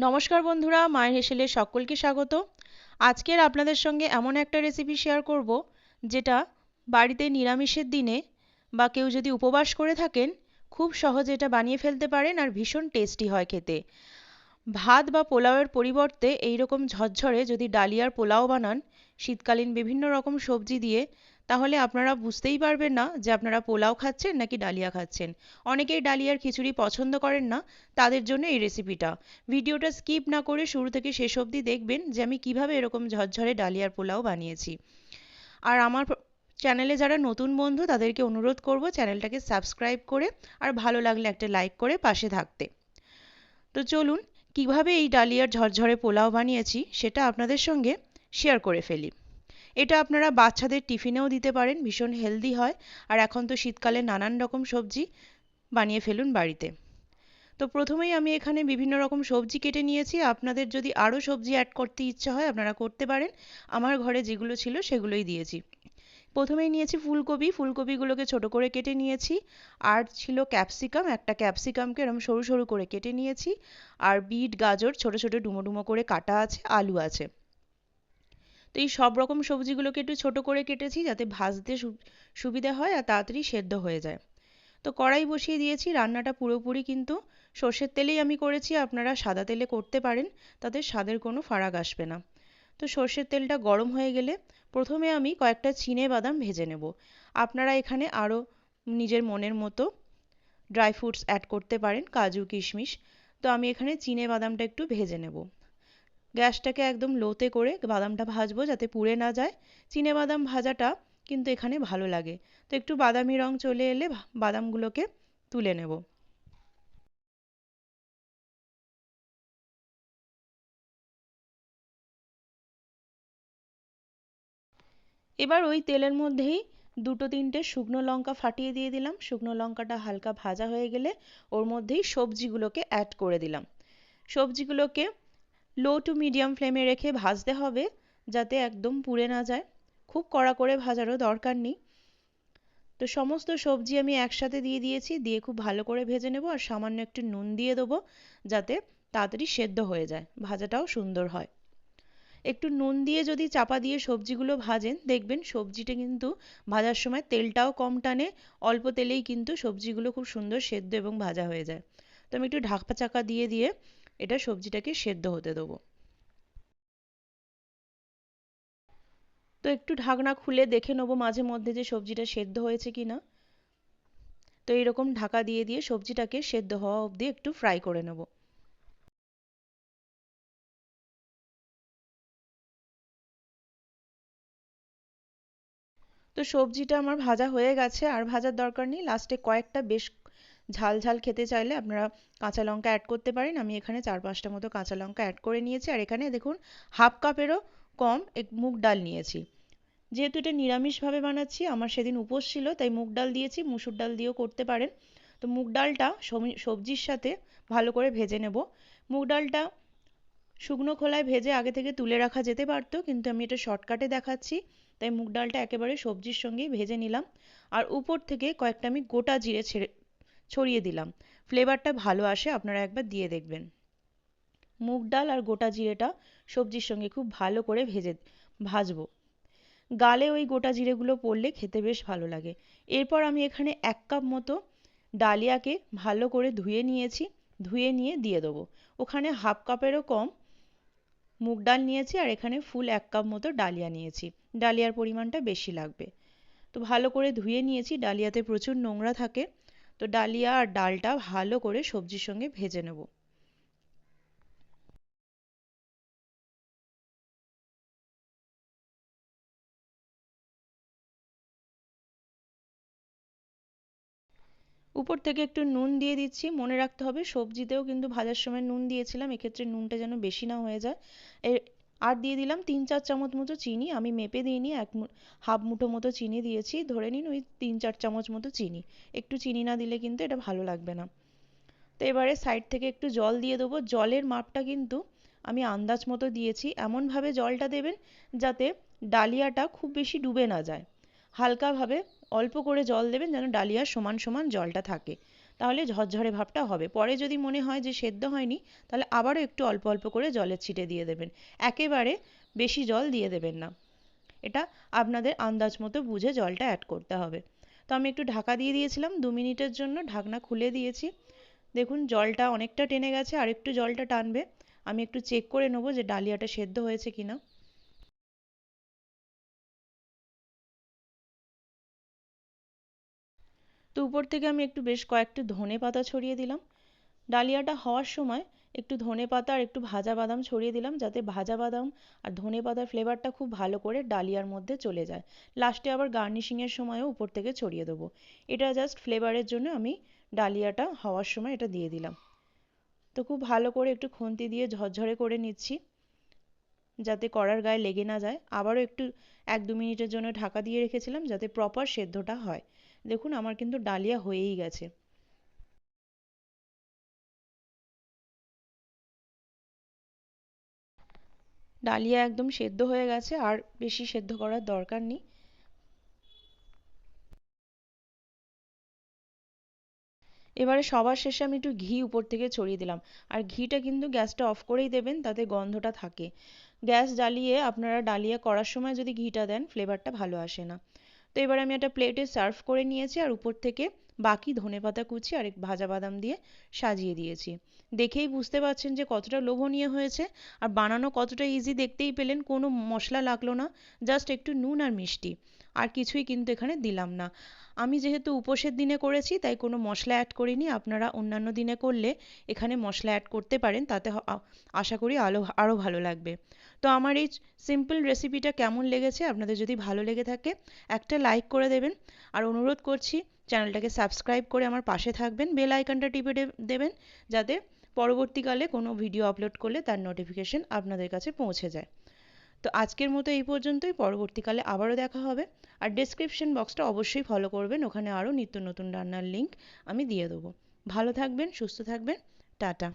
নমস্কার বন্ধুরা, মায়ের হেসেলে সকলকে স্বাগত। আজকের আপনাদের সঙ্গে এমন একটা রেসিপি শেয়ার করব, যেটা বাড়িতে নিরামিষের দিনে বা কেউ যদি উপবাস করে থাকেন, খুব সহজে এটা বানিয়ে ফেলতে পারেন আর ভীষণ টেস্টি হয় খেতে। ভাত বা পোলাওয়ের পরিবর্তে এই রকম ঝরঝরে যদি ডালিয়ার পোলাও বানান, শীতকালীন বিভিন্ন রকম সবজি দিয়ে তাহলে আপনারা বুঝতেই পারবেন না যে আপনারা পোলাও খাচ্ছেন নাকি ডালিয়া খাচ্ছেন। অনেকেই ডালিয়ার খিচুড়ি পছন্দ করেন না, তাদের জন্য এই রেসিপিটা ভিডিওটা স্কিপ না করে শুরু থেকে শেষ অবধি দেখবেন যে আমি কীভাবে এরকম ঝরঝরে ডালিয়ার পোলাও বানিয়েছি। আর আমার চ্যানেলে যারা নতুন বন্ধু, তাদেরকে অনুরোধ করব চ্যানেলটাকে সাবস্ক্রাইব করে আর ভালো লাগলে একটা লাইক করে পাশে থাকতে। তো চলুন, কীভাবে এই ডালিয়ার ঝরঝরে পোলাও বানিয়েছি সেটা আপনাদের সঙ্গে শেয়ার করে ফেলি। এটা আপনারা বাচ্চাদের টিফিনেও দিতে পারেন, ভীষণ হেলদি হয়। আর এখন তো শীতকালে নানান রকম সবজি বানিয়ে ফেলুন বাড়িতে। তো প্রথমেই আমি এখানে বিভিন্ন রকম সবজি কেটে নিয়েছি। আপনাদের যদি আরও সবজি অ্যাড করতে ইচ্ছা হয়, আপনারা করতে পারেন। আমার ঘরে যেগুলো ছিল সেগুলোই দিয়েছি। প্রথমেই নিয়েছি ফুলকপি। ফুলকপিগুলোকে ছোট করে কেটে নিয়েছি। আর ছিল ক্যাপসিকাম। একটা ক্যাপসিকামকে এরকম সরু সরু করে কেটে নিয়েছি। আর বিট, গাজর, ছোট ছোট ডুমো ডুমো করে কাটা আছে, আলু আছে। তো এই সব রকম সবজিগুলোকে একটু ছোট করে কেটেছি যাতে ভাজতে সুবিধা হয় আর তাড়াতাড়ি সেদ্ধ হয়ে যায়। তো কড়াই বসিয়ে দিয়েছি, রান্নাটা পুরোপুরি কিন্তু সর্ষের তেলেই আমি করেছি, আপনারা সাদা তেলে করতে পারেন, তাতে স্বাদের কোনো ফারাক আসবে না। তো সর্ষের তেলটা গরম হয়ে গেলে প্রথমে আমি কয়েকটা চিনে বাদাম ভেজে নেব। আপনারা এখানে আরও নিজের মনের মতো ড্রাই ফ্রুটস অ্যাড করতে পারেন, কাজু, কিশমিশ। তো আমি এখানে চিনে বাদামটা একটু ভেজে নেব। গ্যাসটাকে একদম লোতে করে বাদামটা ভাজবো যাতে পুড়ে না যায়। চিনে বাদাম ভাজাটা কিন্তু এখানে ভালো লাগে। তো একটু বাদামি রং চলে এলে বাদামগুলোকে তুলে নেব। এবার ওই তেলের মধ্যেই দুটো তিনটে শুকনো লঙ্কা ফাটিয়ে দিয়ে দিলাম। শুকনো লঙ্কাটা হালকা ভাজা হয়ে গেলে ওর মধ্যেই সবজিগুলোকে অ্যাড করে দিলাম। সবজিগুলোকে লো টু মিডিয়াম ফ্লেমে রেখে ভাজতে হবে যাতে একদম পুড়ে না যায়। খুব কড়া করে ভাজারও দরকার নেই। তো সমস্ত সবজি আমি একসাথে দিয়ে দিয়েছি, দিয়ে খুব ভালো করে ভেজে নেব আর সামান্য একটু নুন দিয়ে দেবো যাতে তাড়াতাড়ি সেদ্ধ হয়ে যায়, ভাজাটাও সুন্দর হয়। একটু নুন দিয়ে যদি চাপা দিয়ে সবজিগুলো ভাজেন, দেখবেন সবজিটা কিন্তু ভাজার সময় তেলটাও কম টানে, অল্প তেলেই কিন্তু সবজিগুলো খুব সুন্দর সেদ্ধ এবং ভাজা হয়ে যায়। তো আমি একটু ঢাকা চাকা দিয়ে দিয়ে এটা সবজিটাকে সেদ্ধ হতে দেবো। তো একটু ঢাকনা খুলে দেখে নেব মাঝে মধ্যে যে সবজিটা সেদ্ধ হয়েছে কি না তো এইরকম ঢাকা দিয়ে দিয়ে সবজিটাকে সেদ্ধ হওয়া অবধি একটু ফ্রাই করে নেব। তো সবজিটা আমার ভাজা হয়ে গেছে, আর ভাজার দরকার নেই লাস্টে কয়েকটা বেশ ঝাল ঝাল খেতে চাইলে আপনারা কাঁচা লঙ্কা অ্যাড করতে পারেন। আমি এখানে চার পাঁচটা মতো কাঁচা লঙ্কা অ্যাড করে নিয়েছি। আর এখানে দেখুন হাফ কাপেরও কম এক মুগ ডাল নিয়েছি। যেহেতু এটা নিরামিষভাবে বানাচ্ছি, আমার সেদিন উপোস ছিল, তাই মুগ ডাল দিয়েছি। মুসুর ডাল দিয়েও করতে পারেন। তো মুগ ডালটা সবজির সাথে ভালো করে ভেজে নেব। মুগ ডালটা শুকনো খোলায় ভেজে আগে থেকে তুলে রাখা যেতে পারতো, কিন্তু আমি এটা শর্টকাটে দেখাচ্ছি। তাই মুগ ডালটা একেবারে সবজির সঙ্গেই ভেজে নিলাম। আর উপর থেকে কয়েকটা আমি গোটা জিরে ছেড়ে ছড়িয়ে দিলাম। ফ্লেভারটা ভালো আসে, আপনারা একবার দিয়ে দেখবেন। মুগ ডাল আর গোটা জিরেটা সবজির সঙ্গে খুব ভালো করে ভেজে ভাজবো। গালে ওই গোটা জিরেগুলো পড়লে খেতে বেশ ভালো লাগে। এরপর আমি এখানে এক কাপ মতো ডালিয়াকে ভালো করে ধুয়ে নিয়েছি, ধুয়ে নিয়ে দিয়ে দেবো। ওখানে হাফ কাপেরও কম মুগ ডাল নিয়েছি আর এখানে ফুল এক কাপ মতো ডালিয়া নিয়েছি। ডালিয়ার পরিমাণটা বেশি লাগবে। তো ভালো করে ধুয়ে নিয়েছি, ডালিয়াতে প্রচুর নোংরা থাকে। তো ডালিয়া আর ডালটা ভালো করে সবজির সঙ্গে ভেজে নেব। উপর থেকে একটু নুন দিয়ে দিচ্ছি। মনে রাখতে হবে সবজিতেও কিন্তু ভাজার সময় নুন দিয়েছিলাম, এক্ষেত্রে নুনটা যেন বেশি না হয়ে যায়। আর দিয়ে দিলাম তিন চার চামচ মতো চিনি। আমি মেপে দিইনি, এক হাফ মুঠো মতো চিনি দিয়েছি। ধরে নিন ওই তিন চার চামচ মতো চিনি। একটু চিনি না দিলে কিন্তু এটা ভালো লাগবে না। তো এবারে সাইড থেকে একটু জল দিয়ে দেবো। জলের মাপটা কিন্তু আমি আন্দাজ মতো দিয়েছি। এমনভাবে জলটা দেবেন যাতে ডালিয়াটা খুব বেশি ডুবে না যায়। হালকাভাবে অল্প করে জল দেবেন যেন ডালিয়ার সমান সমান জলটা থাকে। তাহলে ঝরঝরে ভাবটা হবে। পরে যদি মনে হয় যে সেদ্ধ হয়নি, তাহলে আবারও একটু অল্প অল্প করে জলের ছিটে দিয়ে দেবেন। একেবারে বেশি জল দিয়ে দেবেন না। এটা আপনাদের আন্দাজ মতো বুঝে জলটা অ্যাড করতে হবে। তো আমি একটু ঢাকা দিয়ে দিয়েছিলাম, দু মিনিটের জন্য ঢাকনা খুলে দিয়েছি। দেখুন, জলটা অনেকটা টেনে গেছে আর একটু জলটা টানবে। আমি একটু চেক করে নেব যে ডালিয়াটা সেদ্ধ হয়েছে কিনা। উপর থেকে আমি একটু বেশ কয়েকটি ধনে পাতা ছড়িয়ে দিলাম। ডালিয়াটা হওয়ার সময় একটু ধনে পাতা আর একটু ভাজা বাদাম ছড়িয়ে দিলাম যাতে ভাজা বাদাম আর ধনে পাতার ফ্লেভারটা খুব ভালো করে ডালিয়ার মধ্যে চলে যায়। লাস্টে আবার গার্নিশিংয়ের সময়ও উপর থেকে ছড়িয়ে দেবো। এটা জাস্ট ফ্লেভারের জন্য আমি ডালিয়াটা হওয়ার সময় এটা দিয়ে দিলাম। তো খুব ভালো করে একটু খুন্তি দিয়ে ঝরঝরে করে নিচ্ছি যাতে কড়ার গায়ে লেগে না যায়। আবারও একটু এক দু মিনিটের জন্য ঢাকা দিয়ে রেখেছিলাম যাতে প্রপার সেদ্ধটা হয়। দেখুন, আমার কিন্তু ডালিয়া হয়েই গেছে। ডালিয়া একদম সেদ্ধ হয়ে গেছে, আর বেশি সেদ্ধ করার দরকার নেই। এবারে সবার শেষে আমি একটু ঘি উপর থেকে ছড়িয়ে দিলাম। আর ঘিটা কিন্তু গ্যাসটা অফ করেই দেবেন, তাতে গন্ধটা থাকে। গ্যাস জ্বালিয়ে আপনারা ডালিয়া করার সময় যদি ঘিটা দেন ফ্লেভারটা ভালো আসে না। এবার আমি একটা প্লেটে সার্ভ করে নিয়েছি আর উপর থেকে বাকি ধনেপাতা কুচি আর ভাজা বাদাম দিয়ে সাজিয়ে দিয়েছি। দেখেই বুঝতে পারছেন যে কতটা লোভনীয় হয়েছে। আর বানানো কতটা ইজি দেখতেই পেলেন, কোনো মশলা লাগল না জাস্ট একটু নুন আর মিষ্টি। আর কিছুই কিন্তু এখানে দিলাম না। আমি যেহেতু উপোসের দিনে করেছি, তাই কোনো মশলা অ্যাড করিনি। আপনারা অন্যান্য দিনে করলে এখানে মশলা অ্যাড করতে পারেন, তাতে আশা করি আলো আরও ভালো লাগবে। তো আমার এই সিম্পল রেসিপিটা কেমন লেগেছে আপনাদের যদি ভালো লেগে থাকে, একটা লাইক করে দেবেন। আর অনুরোধ করছি, চ্যানেলটাকে সাবস্ক্রাইব করে আমার পাশে থাকবেন। বেল আইকনটা টিপে দেবেন, যাতে পরবর্তীকালে কোনো ভিডিও আপলোড করলে তার নোটিফিকেশন আপনাদের কাছে পৌঁছে যায়। তো আজকের মতো এই পর্যন্তই। পরবর্তীকালে আবারও দেখা হবে। আর ডেসক্রিপশন বক্সটা অবশ্যই ফলো করবেন। ওখানে আরও নিত্য নতুন রান্নার লিঙ্ক আমি দিয়ে দেবো। ভালো থাকবেন, সুস্থ থাকবেন। টাটা।